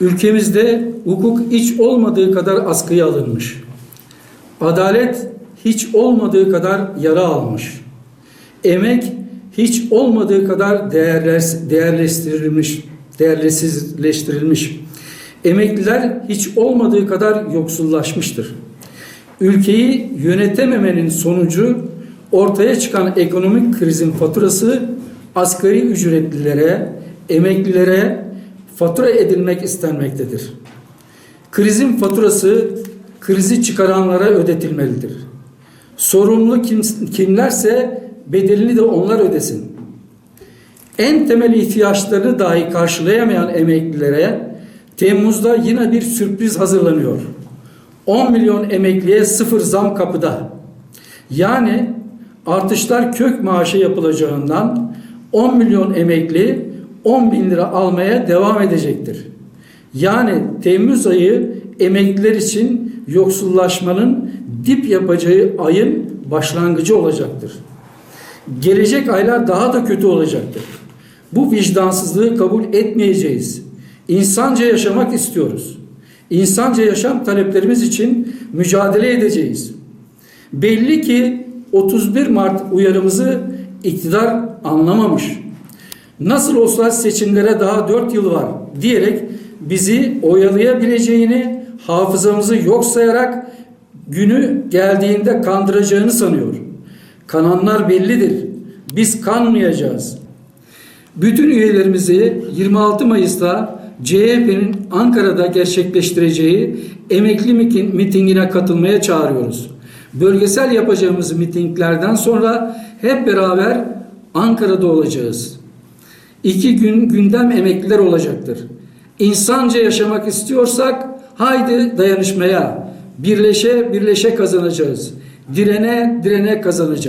Ülkemizde hukuk hiç olmadığı kadar askıya alınmış. Adalet hiç olmadığı kadar yara almış. Emek hiç olmadığı kadar değerleştirilmiş, değersizleştirilmiş. Emekliler hiç olmadığı kadar yoksullaşmıştır. Ülkeyi yönetememenin sonucu ortaya çıkan ekonomik krizin faturası asgari ücretlilere, emeklilere fatura edilmek istenmektedir. Krizin faturası krizi çıkaranlara ödetilmelidir. Sorumlu kim, kimlerse bedelini de onlar ödesin. En temel ihtiyaçlarını dahi karşılayamayan emeklilere Temmuz'da yine bir sürpriz hazırlanıyor. 10 milyon emekliye sıfır zam kapıda. Yani artışlar kök maaşı yapılacağından 10 milyon emekli 10 bin lira almaya devam edecektir. Yani Temmuz ayı emekliler için yoksullaşmanın dip yapacağı ayın başlangıcı olacaktır. Gelecek aylar daha da kötü olacaktır. Bu vicdansızlığı kabul etmeyeceğiz. İnsanca yaşamak istiyoruz. İnsanca yaşam taleplerimiz için mücadele edeceğiz. Belli ki 31 Mart uyarımızı iktidar anlamamış. Nasıl olsa seçimlere daha 4 yıl var diyerek bizi oyalayabileceğini, hafızamızı yok sayarak günü geldiğinde kandıracağını sanıyor. Kananlar bellidir. Biz kanmayacağız. Bütün üyelerimizi 26 Mayıs'ta CHP'nin Ankara'da gerçekleştireceği emekli miting- mitingine katılmaya çağırıyoruz. Bölgesel yapacağımız mitinglerden sonra hep beraber Ankara'da olacağız. İki gün gündem emekliler olacaktır. İnsanca yaşamak istiyorsak haydi dayanışmaya, birleşe birleşe kazanacağız. Direne direne kazanacağız.